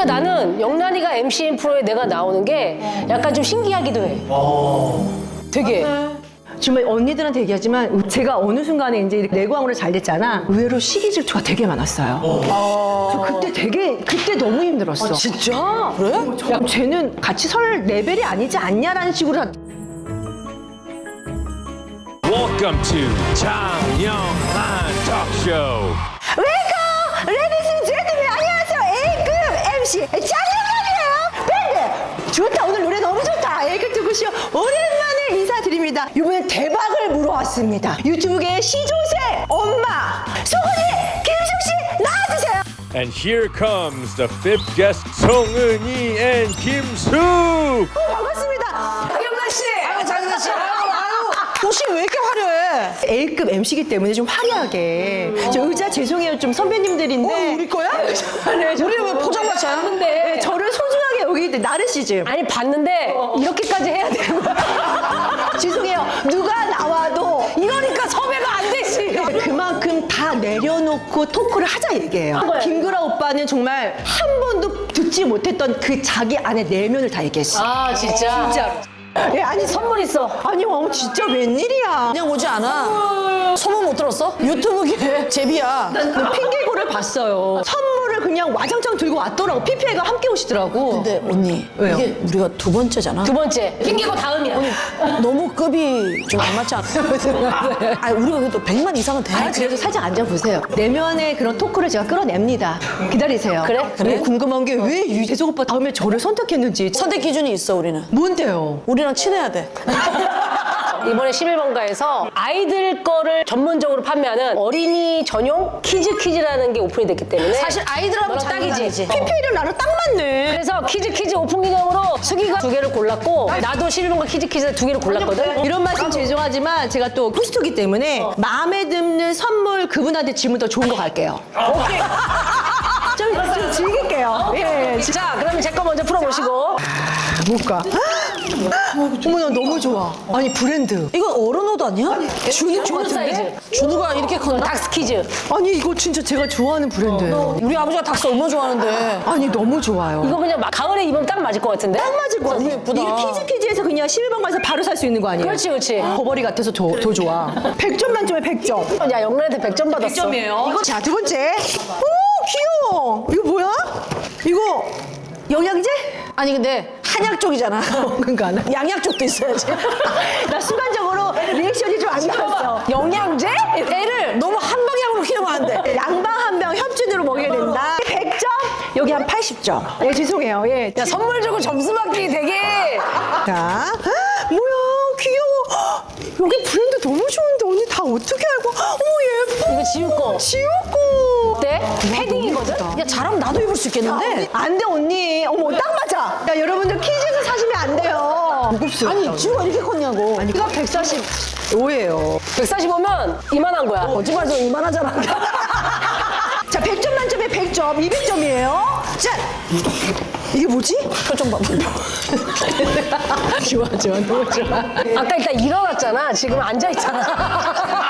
그러니까 나는 영란이가 MC인 프로에 내가 나오는 게 약간 좀 신기하기도 해. 되게. 정말 언니들한테 얘기하지만 제가 어느 순간에 이제 이렇게 내광으로 잘 됐잖아. 의외로 시기 질투가 되게 많았어요. 저 그때 되게 그때 너무 힘들었어. 진짜? 그래? 야, 쟤는 같이 설 레벨이 아니지 않냐라는 식으로 다 Welcome to 장영란 Talk Show. MC 장영란이에요 밴드 좋다 오늘 노래 너무 좋다 A급 두고쇼 오랜만에 인사드립니다 이번엔 대박을 물어왔습니다 유튜브계 시조새 엄마 소은이 김숙씨 나와주세요 And here comes the fifth guest, 송은이 and 김숙. 어, 반갑습니다 장영란 씨. 아유 장영란 씨. 아유 아유. 옷이 왜? A급 MC기 때문에 좀 화려하게 저 의자 죄송해요 좀 선배님들인데 어, 우리 거야? 우리 왜 포장마차야? 네, 저를 소중하게 여기 나르시즘 아니 봤는데 이렇게까지 해야 되는 거야? 죄송해요 누가 나와도 이러니까 섭외가 안 되지. 그만큼 다 내려놓고 토크를 하자 얘기예요. 거예요. 김구라 오빠는 정말 한 번도 듣지 못했던 그 자기 안에 내면을 다 얘기했어. 아 진짜. 진짜. 예, 아니 선물 있어. 아니 어 진짜 웬일이야. 그냥 오지 않아. 소문 못 들었어? 유튜브계 제비야. 그 핑계고를 봤어요. 그냥 와장창 들고 왔더라고. PPA가 함께 오시더라고. 근데 언니 왜요? 이게 우리가 두 번째잖아. 두 번째. 핑계고 다음이야. 너무 급이 좀 안 맞지 않아? 아니 우리가 그래도 100만 이상은 돼. 아, 그래도 살짝 앉아보세요. 내면의 그런 토크를 제가 끌어냅니다. 기다리세요. 그래? 그래? 궁금한 게 왜 유재석 오빠 다음에 저를 선택했는지. 선택 기준이 있어 우리는. 뭔데요? 우리랑 친해야 돼. 이번에 11번가에서 아이들 거를 전문적으로 판매하는 어린이 전용 키즈 퀴즈라는 게 오픈이 됐기 때문에 사실 아이들하고 너랑 딱이지. 장난이지. PPA랑 나랑 딱 맞네. 그래서 키즈 퀴즈 오픈 기념으로 수기가 두 개를 골랐고 나도 11번가 키즈 퀴즈 두 개를 골랐거든. 이런 말씀 죄송하지만 제가 또 호스트기 때문에 마음에 드는 선물 그분한테 주면 더 좋은 거 갈게요. 오케이. 좀, 좀 즐길게요. 예. 자, 그러면 제 거 먼저 풀어보시고. 뭘까? 어머 나 너무 좋아. 아니 브랜드. 이건 어른 옷 아니야? 준우, 준우? 사이즈. 준우가 이렇게 컸나? 닥스 퀴즈. 아니 이거 진짜 제가 좋아하는 브랜드예요. 우리 아버지가 닭스 얼마 좋아하는데. 아니 너무 좋아요. 이거 그냥 막 가을에 입으면 딱 맞을 것 같은데? 딱 맞을 것 같아. 너무 예쁘다. 이게 키즈 키즈에서 그냥 11번 가서 바로 살 수 있는 거 아니에요? 그렇지, 그렇지. 버버리 같아서 더, 더 좋아. 100점 만점에 100점. 야, 영란한테 100점 받았어. 이거 자, 두 번째. 오, 귀여워. 이거 뭐야? 이거 영양제? 아니 근데 한약 쪽이잖아. 그러니까 안 해. 양약 쪽도 있어야지. 나 순간적으로 리액션이 좀 안 나왔어. 영양제? 애를 너무 한 방향으로 키우면 안 돼. 양방 한 병 협진으로 먹여야 된다. 100점? 여기 한 80점. 예, 죄송해요. 예. 야, 선물 주고 점수 받기 되게. 자, 헉, 뭐야, 귀여워. 헉, 여기 브랜드 너무 좋은데 언니 다 어떻게 알고? 어머 지우 거. 지우고. 어때? 패딩이거든? 야 잘하면 나도 입을 수 있겠는데? 안 돼 언니. 어머 딱 맞아. 야 여러분들 퀴즈에서 사시면 안 돼요. 무겁습니다. 아니 지우가 이렇게 컸냐고. 아니 이거 145예요. 145면 이만한 거야. 거짓말 좀 이만하잖아. 자 100점 만점에 100점, 200점이에요. 자 이게 뭐지? 표정 봐봐. 좋아 좋아 너무 좋아. 아까 일단 일어났잖아. 지금 앉아있잖아.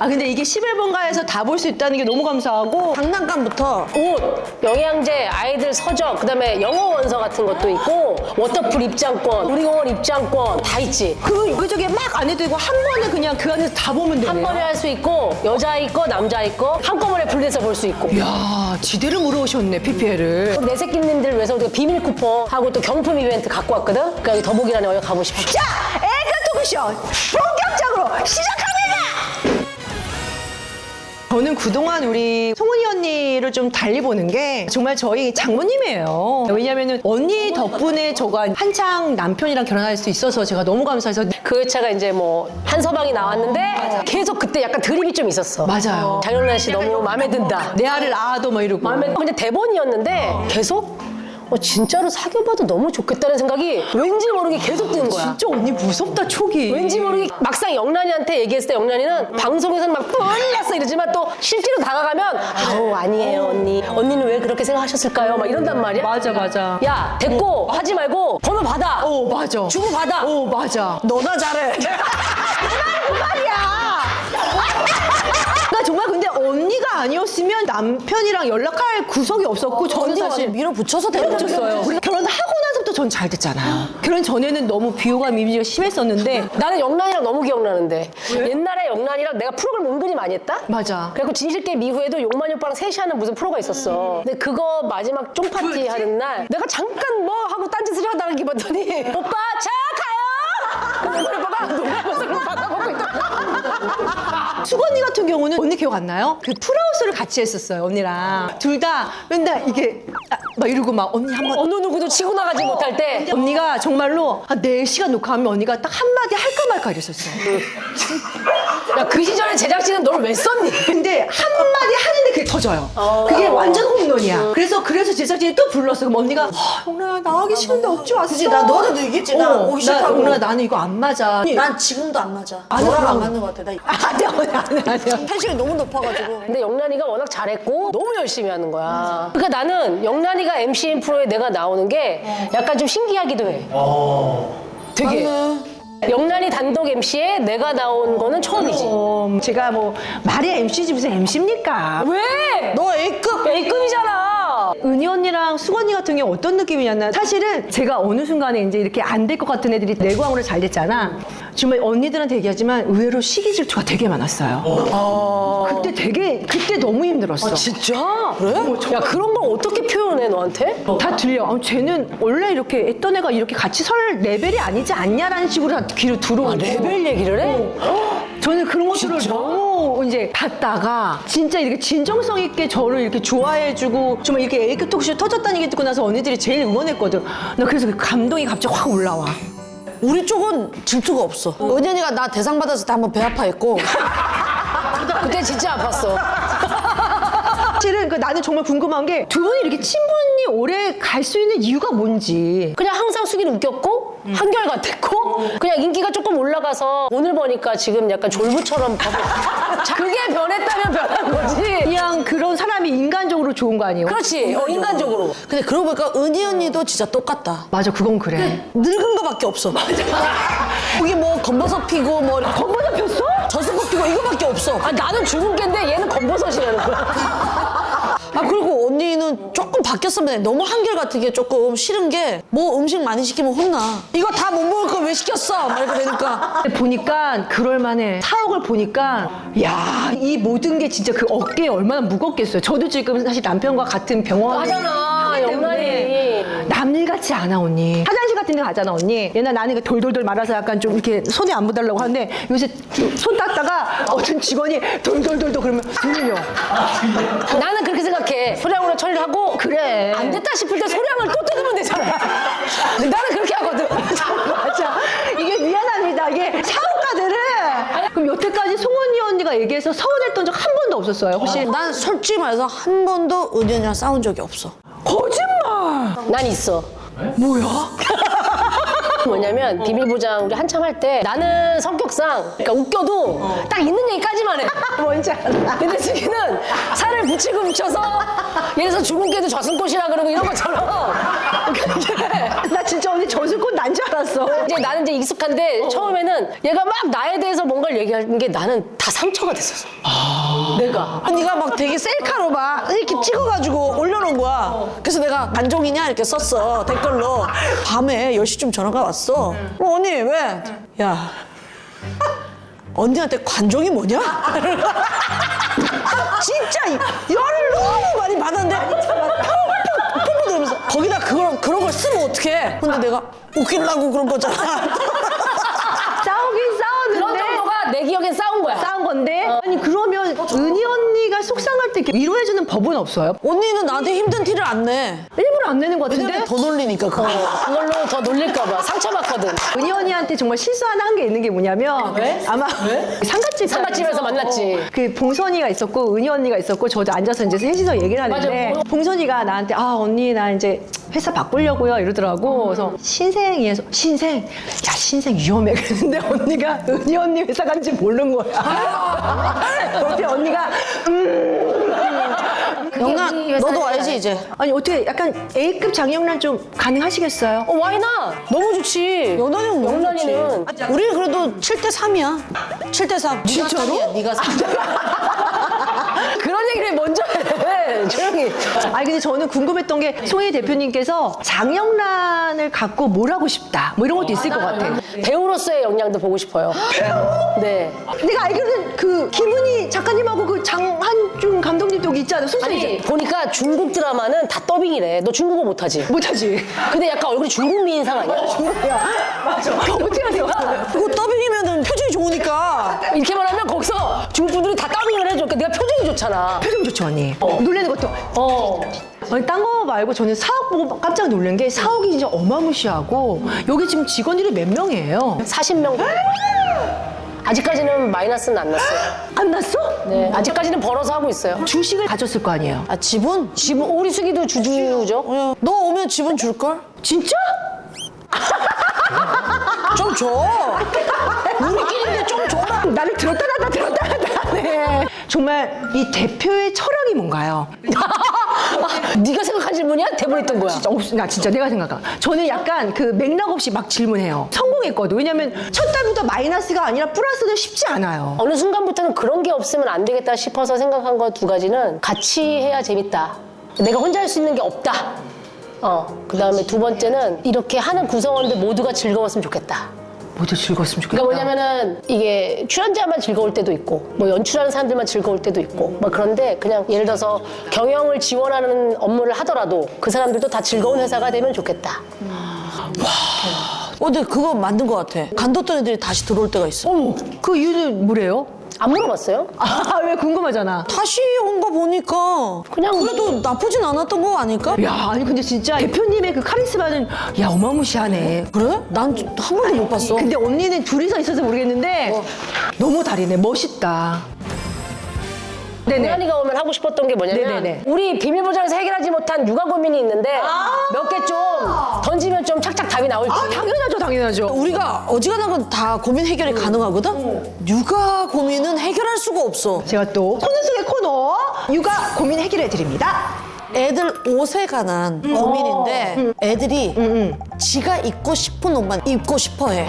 아 근데 이게 11번가에서 다 볼 수 있다는 게 너무 감사하고 장난감부터 옷, 영양제, 아이들 서적, 그다음에 영어 원서 같은 것도 있고 워터풀 입장권, 우리공원 입장권 다 있지. 그 여기저기 막 안에 들고 한 번에 그냥 그 안에서 다 보면 되네. 한 번에 할 수 있고 여자아이 거, 남자아이 거 한꺼번에 분리해서 볼 수 있고. 야 지대로 물어오셨네 PPL을. 내 새끼님들 위해서 우리가 비밀 쿠폰 하고 또 경품 이벤트 갖고 왔거든. 그러니까 여기 더보기란에 어여 가보십시오. 자 애가 토크쇼 본격적으로 시작합니다. 저는 그동안 우리 송은이 언니를 좀 달리 보는 게 정말 저희 장모님이에요. 왜냐면은 언니 덕분에 저가 한창 남편이랑 결혼할 수 있어서 제가 너무 감사해서 그 회차가 이제 뭐 한 서방이 나왔는데 계속 그때 약간 드립이 좀 있었어. 맞아요. 장영란 씨 너무 마음에 든다. 내 아를 낳아도 뭐 이러고. 마음에 근데 대본이었는데 계속 어, 진짜로 사귀어봐도 너무 좋겠다는 생각이 왠지 모르게 계속 드는 거야. 진짜 언니 무섭다 촉이. 왠지 모르게 막상 영란이한테 얘기했을 때 영란이는 방송에서는 막 뿔났어 이러지만 또 실제로 다가가면 아우 아니에요 언니 언니는 왜 그렇게 생각하셨을까요? 막 이런단 말이야. 맞아 맞아. 야 됐고 하지 말고 번호 받아. 어 맞아. 주고 받아. 어 맞아. 너나 잘해. 그 말이야. 언니가 아니었으면 남편이랑 연락할 구석이 없었고 저는 언니가 사실 밀어붙여서. 우리 결혼하고 나서부터 전 잘 됐잖아요. 결혼 전에는 너무 비호감 이미지가 심했었는데 나는 영란이랑 너무 기억나는데 옛날에 영란이랑 내가 프로그램 은근히 많이 했다? 맞아. 그래갖고 진실게임 이후에도 용만이 오빠랑 셋이 하는 무슨 프로가 있었어. 근데 그거 마지막 쫑파티 하는 날 내가 잠깐 뭐 하고 딴짓을 하다가 이렇게 봤더니 오빠 차 가요! 용만이 오빠가 놀라면서 그걸 받아먹고 있다. 수건이 같은 경우는 언니 기억 안 나요? 그 풀하우스를 같이 했었어요 언니랑 둘 다 맨날 이게 아, 막 이러고 막 언니 한번 어느 누구도 치고 나가지 못할 때 언니가 정말로 한 4시간 녹화하면 언니가 딱 한마디 할까 말까 이랬었어요. 야, 그 시절에 제작진은 널 왜 썼니? 근데 한마디 하는데 터져요. 그게 완전 홈런이야. 그래서 그래서 제작진이 또 불렀어. 그럼 언니가 아, 영란아 나가기 싫은데 어찌 왔어? 그치, 나 너네도 얘기했지. 나 오기 싫다고. 영란아 나는 이거 안 맞아. 난 지금도 안 맞아. 아니, 너랑 안 그럼. 맞는 것 같아. 나 아니야 아니야 아니야 아니야. 텐션이 너무 높아가지고. 근데 영란이가 워낙 잘했고 너무 열심히 하는 거야. 그러니까 나는 영란이가 MC인 프로에 내가 나오는 게 약간 좀 신기하기도 해. 되게. 영란이 단독 MC에 내가 나온 거는 처음이지. 어, 제가 뭐 말이 MC지 무슨 MC입니까? 왜? 너 A급. A급이잖아. 은희 언니랑 수건 언니 같은 경우 어떤 느낌이냐면 사실은 제가 어느 순간에 이제 이렇게 안 될 것 같은 애들이 내광으로 잘 됐잖아. 정말 언니들한테 얘기하지만 의외로 시기 질투가 되게 많았어요. 그때 되게 그때 너무 힘들었어. 진짜? 그래? 야 그런 걸 어떻게 표현해 너한테? 다 들려. 아, 쟤는 원래 이렇게 했던 애가 이렇게 같이 설 레벨이 아니지 않냐라는 식으로 다 귀로 들어오고. 레벨 얘기를 해? 저는 그런 것들을 너무 이제 봤다가 진짜 이렇게 진정성 있게 저를 이렇게 좋아해주고 정말 이렇게 A급 톡쇼 터졌다는 얘기 듣고 나서 언니들이 제일 응원했거든. 나 그래서 그 감동이 갑자기 확 올라와. 우리 쪽은 질투가 없어. 은현이가 나 대상 받았을 때 한번 배 아파했고. 그때 진짜 아팠어. 사실은 그 나는 정말 궁금한 게 두 분이 이렇게 친분이 오래 갈 수 있는 이유가 뭔지. 그냥 항상 수기는 웃겼고 한결같았고 그냥 인기가 조금 올라가서 오늘 보니까 지금 약간 졸부처럼 가고 자, 그게 변했다면 변한 거지. 그냥 그런 사람이 인간적으로 좋은 거 아니에요? 그렇지. 어, 인간적으로. 근데 그러고 보니까 은희 언니도 진짜 똑같다. 맞아, 그건 그래. 늙은 거밖에 없어. 거기 뭐 검버섯 피고 뭐 검버섯 폈어? 저승국 피고 이거밖에 없어. 아 나는 죽은 겐데 얘는 검버섯이라는 거야. 아 그리고 언니는 조금 바뀌었으면 해. 너무 한결같은 게 조금 싫은 게 뭐 음식 많이 시키면 혼나. 이거 다 못 먹을 거 왜 시켰어? 막 이렇게 되니까. 근데 보니까 그럴만해. 사옥을 보니까 야, 이 모든 게 진짜 그 어깨에 얼마나 무겁겠어요. 저도 지금 사실 남편과 같은 병원 하잖아, 영란이. 같지 않아 언니. 화장실 같은 데 가잖아 언니. 옛날 나는 그 돌돌돌 말아서 약간 좀 이렇게 손에 안 묻달라고 하는데 요새 손 닦다가 어떤 직원이 돌돌돌돌 그러면 들려. 나는 그렇게 생각해. 소량으로 처리를 하고 그래. 안 됐다 싶을 때 소량을 또 뜯으면 되잖아. 나는 그렇게 하거든. 맞아. 이게 미안합니다. 이게 사업가들은 그럼 여태까지 송언니 언니가 얘기해서 서운했던 적 한 번도 없었어요. 혹시 난 솔직히 말해서 한 번도 은현이랑 싸운 적이 없어. 거짓말. 난 있어. 뭐야? 뭐냐면 비밀보장 우리 한참 할 때 나는 성격상 그러니까 웃겨도 딱 있는 얘기까지만 해. 뭔지 알아. 근데 승희는 살을 붙이고 붙여서 예를 들어서 죽은 개도 저승꽃이라 그러고 이런 것처럼 근데 나 진짜 언니 저승꽃 난 줄 알았어. 이제 나는 이제 익숙한데 처음에는 얘가 막 나에 대해서 뭔가를 얘기하는 게 나는 다 상처가 됐었어. 내가. 언니가 막 되게 셀카로 막 이렇게 찍어가지고 올려놓은 거야. 그래서 내가 관종이냐 이렇게 썼어 댓글로. 밤에 10시쯤 전화가 왔어. 어, 언니 왜? 야 언니한테 관종이 뭐냐? 진짜 열을 너무 많이 받았는데 뿜뿜 들으면서 거기다 그런 그런 걸 쓰면 어떡해? 근데 내가 웃기려고 그런 거잖아. 싸우긴 그런 싸웠는데. 정도가 내 기억엔 싸운 거야. 싸운 건데? 아니 그러면 속상할 때 이렇게 위로해주는 법은 없어요? 언니는 나한테 힘든 티를 안 내. 일부러 안 내는 것 같은데? 왜냐면 더 놀리니까 그거. 그걸로 더 놀릴까봐. 상처받거든. 은희 언니한테 정말 실수 하나 한 게 있는 게 뭐냐면 아마 상갓집 상갓집에서 만났지. 그 봉선이가 있었고 은희 언니가 있었고 저도 앉아서 이제 셋이서 얘기를 하는데 맞아. 봉선이가 나한테 아 언니 나 이제 회사 바꾸려고요. 이러더라고. 그래서 신생이에서 신생? 야 신생 위험해. 그랬는데 언니가 은희 언니 회사 간지 모르는 거야. 옆에 언니가 음 이제. 아니 어떻게 약간 A급 장영란 좀 가능하시겠어요? 어, 와이나 너무 좋지. 너무 영란이는 좋지. 우리는 그래도 7대 3이야. 7대 3. 진짜로? 네가 3이야. 얘기를 먼저 해. 조용히. 아니 근데 저는 궁금했던 게 송혜 대표님께서 장영란을 갖고 뭘 하고 싶다 뭐 이런 것도 있을 것 같아. 배우로서의 역량도 보고 싶어요. 네. 내가 알기로는 그 김은희 작가님하고 그 여기 있잖아. 아니 손소리지. 보니까 중국 드라마는 다 더빙이래. 너 중국어 못하지? 못하지. 근데 약간 얼굴이 중국 미인상 아니야? 맞아. 어떻게 하세요? 그거 더빙이면은 표정이 좋으니까. 이렇게 말하면 거기서 중국 분들이 다 더빙을 해줘. 그러니까 네가 표정이 좋잖아. 표정 좋죠 언니. 놀라는 것도 어. 아니 딴 거 말고 저는 사옥 보고 깜짝 놀란 게 사옥이 진짜 어마무시하고 여기 지금 직원들이 몇 명이에요? 40명. 아직까지는 마이너스는 안 났어요. 안 났어? 네. 아직까지는 벌어서 하고 있어요. 주식을 가졌을 거 아니에요? 아, 지분? 지금 우리 수기도 주주죠? 어, 너 오면 지분 줄걸? 진짜? 좀 줘. 우리끼리인데 좀 줘. 나를 들었다 놨다 들었다 놨다 하네. 정말 이 대표의 철학이 뭔가요? 네가 생각한 질문이야? 대본에 있던 거야. 진짜 없, 나 진짜 내가 생각한. 저는 약간 그 맥락 없이 막 질문해요. 성공했거든. 왜냐면 첫 달부터 마이너스가 아니라 플러스는 쉽지 않아요. 어느 순간부터는 그런 게 없으면 안 되겠다 싶어서 생각한 거 두 가지는 같이 해야 재밌다. 내가 혼자 할 수 있는 게 없다. 어. 그 다음에 두 번째는 이렇게 하는 구성원들 모두가 즐거웠으면 좋겠다. 모두 즐거웠으면 좋겠다. 그러니까 뭐냐면은 이게 출연자만 즐거울 때도 있고 뭐 연출하는 사람들만 즐거울 때도 있고 뭐 그런데 그냥 예를 들어서 경영을 지원하는 업무를 하더라도 그 사람들도 다 즐거운 회사가 되면 좋겠다. 어, 근데 그거 만든 것 같아. 간뒀던 애들이 다시 들어올 때가 있어. 어머, 그 이유는 뭐래요? 안 물어봤어요? 아, 왜 궁금하잖아. 다시 온 거 보니까 그냥 그래도 나쁘진 않았던 거 아닐까? 야, 아니 근데 진짜 대표님의 그 카리스마는 야 어마무시하네. 그래? 난 한 번도 못 봤어. 근데 언니는 둘이서 있어서 모르겠는데 너무 다르네. 멋있다. 네네. 고양이가 오면 하고 싶었던 게 뭐냐면 네네네. 우리 비밀 보장에서 해결하지 못한 육아 고민이 있는데 몇개 좀 던지면 좀 착착 답이 나올지. 아, 당연하죠, 당연하죠. 우리가 어지간한 건 다 고민 해결이 가능하거든? 육아 고민은 해결할 수가 없어. 제가 또 코너 속의 코너 육아 고민 해결해 드립니다. 애들 옷에 관한 고민인데 애들이 지가 입고 싶은 옷만 입고 싶어 해.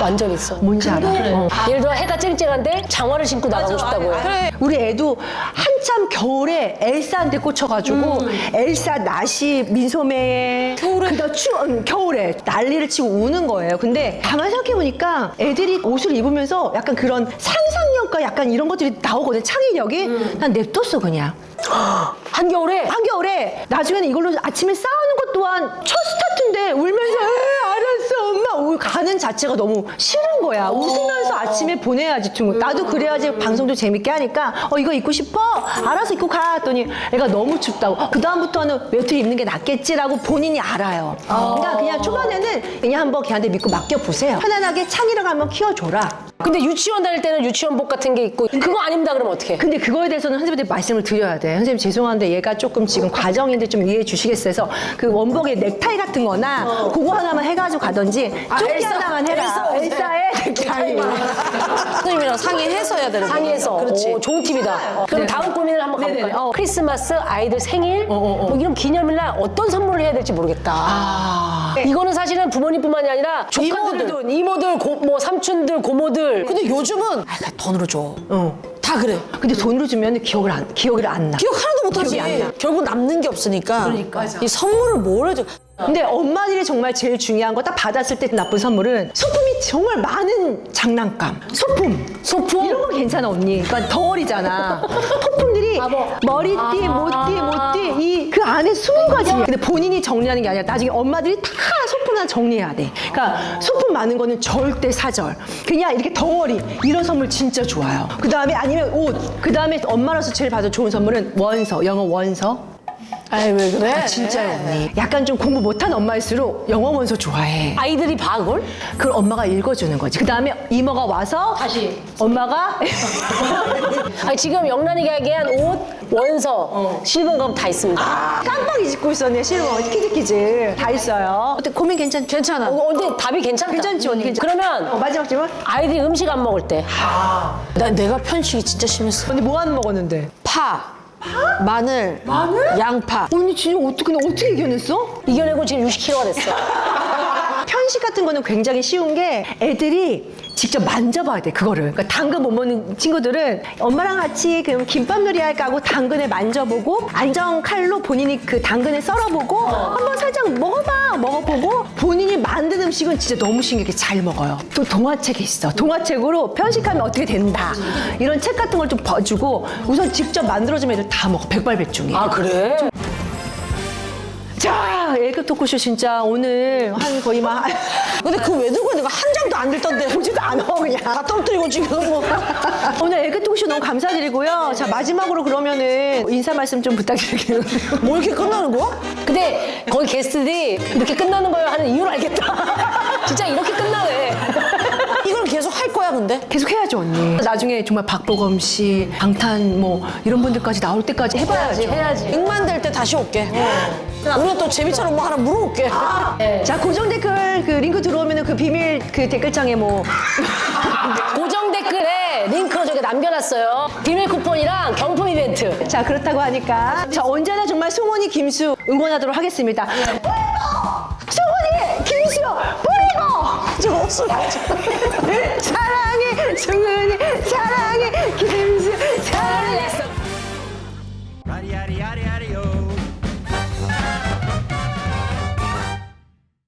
완전 있어. 뭔지 알아? 어. 예를 들어 해가 쨍쨍한데 장화를 신고 나가고 싶다고 해. 그래. 우리 애도 한참 겨울에 엘사한테 꽂혀가지고 엘사 나시 민소매에 겨울에 그다 추 응, 겨울에 난리를 치고 우는 거예요. 근데 가만 생각해 보니까 애들이 옷을 입으면서 약간 그런 상상력과 약간 이런 것들이 나오거든. 창의력이 난 냅뒀어 그냥. 한겨울에 한겨울에 나중에는 이걸로 아침에 싸우는 것 또한 첫 스타트인데 울면서 에 알았어 엄마. 울 가는 자체가 너무 싫은 거야. 웃으면서 아침에 보내야지 좀 나도 그래야지 방송도 재밌게 하니까 어 이거 입고 싶어? 알아서 입고 가. 했더니 애가 너무 춥다고. 그 다음부터는 외투 입는 게 낫겠지라고 본인이 알아요. 그러니까 그냥 초반에는 그냥 한번 걔한테 믿고 맡겨 보세요. 편안하게 창의력 한번 키워줘라 근데 유치원 다닐 때는 유치원복 같은 게 있고 그거 아닙니다 그러면 어떡해? 근데 그거에 대해서는 선생님한테 말씀을 드려야 돼. 선생님 죄송한데 얘가 조금 지금 과정인데 좀 이해해 주시겠어요? 해서 그 원복에 넥타이 같은 거나 그거 하나만 해가지고 가든지 조끼 엘사, 하나만 해라. 엘사. 엘사의 넥타이. 선생님이랑 상의해서 해야 되는 거야. 상의해서 그렇지. 오, 좋은 팁이다. 그럼 다음 고민을 한번. 가볼까요? 어. 크리스마스, 아이들 생일, 뭐 이런 기념일날 어떤 선물을 해야 될지 모르겠다. 이거는 사실은 부모님뿐만이 아니라 조카들도 이모들, 고, 뭐 삼촌들, 고모들 근데 요즘은 아, 그냥 돈으로 줘. 어. 다 그래. 근데 돈으로 주면 기억을 안 기억이 안 나. 기억 하나도 못하지. 기억이 안 나. 결국 남는 게 없으니까. 이 선물을 뭘 해줘. 근데 엄마들이 정말 제일 중요한 거 딱 받았을 때 나쁜 선물은 소품이 정말 많은 장난감. 소품. 소품? 이런 거 괜찮아, 언니. 그러니까 덩어리잖아. 소품들이 아, 뭐. 머리띠, 모띠, 모띠, 이 그 안에 스무 가지. 근데 본인이 정리하는 게 아니라 나중에 엄마들이 다 소품 하나 정리해야 돼. 그러니까 소품 많은 거는 절대 사절. 그냥 이렇게 덩어리. 이런 선물 진짜 좋아요. 그 다음에 아니면 옷. 그 다음에 엄마로서 제일 받아 좋은 선물은 원서. 영어 원서. 아이, 왜 그래? 아, 진짜요, 언니. 약간 좀 공부 못한 엄마일수록 영어 원서 좋아해. 아이들이 봐 그걸? 그걸 엄마가 읽어주는 거지. 그 다음에 이모가 와서 다시. 엄마가 아니, 지금 영란이가 얘기한 옷, 원서, 실버컵 다 있습니다. 깜빡이 짚고 있었네. 실버 키즈키즈 다 있어요. 어때 고민 괜찮? 괜찮아. 어, 근데 답이 괜찮다. 괜찮지, 언니. 괜찮- 어, 그러면 마지막 질문. 아이들이 음식 안 먹을 때 나, 내가 편식이 진짜 심했어. 언니 뭐 하는 먹었는데? 파, 마늘, 양파. 언니 진짜 어떻게 근데 어떻게 이겨냈어? 이겨내고 지금 60kg가 됐어. 편식 같은 거는 굉장히 쉬운 게 애들이 직접 만져봐야 돼 그거를. 그러니까 당근 못 먹는 친구들은 엄마랑 같이 그 김밥놀이 할까 하고 당근을 만져보고 안정 칼로 본인이 그 당근을 썰어보고 한번 살짝 먹어봐 먹어보고 본인이 만든 음식은 진짜 너무 신기하게 잘 먹어요. 또 동화책이 있어. 동화책으로 편식하면 어떻게 된다. 이런 책 같은 걸 좀 봐주고 우선 직접 만들어주면 애들 다 먹어 백발백중이에요 아 그래? 자, A급 토크쇼 진짜 오늘 한 거의 막 근데 그 외도가 내가 한 장도 안 들던데. 보지도 않아 그냥. 다 떨어뜨리고 지금 뭐. 오늘 A급 토크쇼 너무 감사드리고요. 자 마지막으로 그러면은 인사 말씀 좀 부탁드릴게요. 뭐 이렇게 끝나는 거야? 근데 거기 게스트들이 이렇게 끝나는 걸 하는 이유를 알겠다. 진짜 이렇게 할 거야 근데? 계속 해야죠 언니. 나중에 정말 박보검 씨, 방탄 뭐 이런 분들까지 나올 때까지 해봐야죠. 해야지. 100만 될 때 다시 올게. 우리가 또 재미처럼 뭐 하나 물어볼게. 자 고정 댓글 그 링크 들어오면은 그 비밀 그 댓글창에 뭐 고정 댓글에 링크 저기 남겨놨어요. 비밀 쿠폰이랑 경품 이벤트. 자 그렇다고 하니까 자 언제나 정말 송원이 김수 응원하도록 하겠습니다. 사랑해 정은이. 사랑해.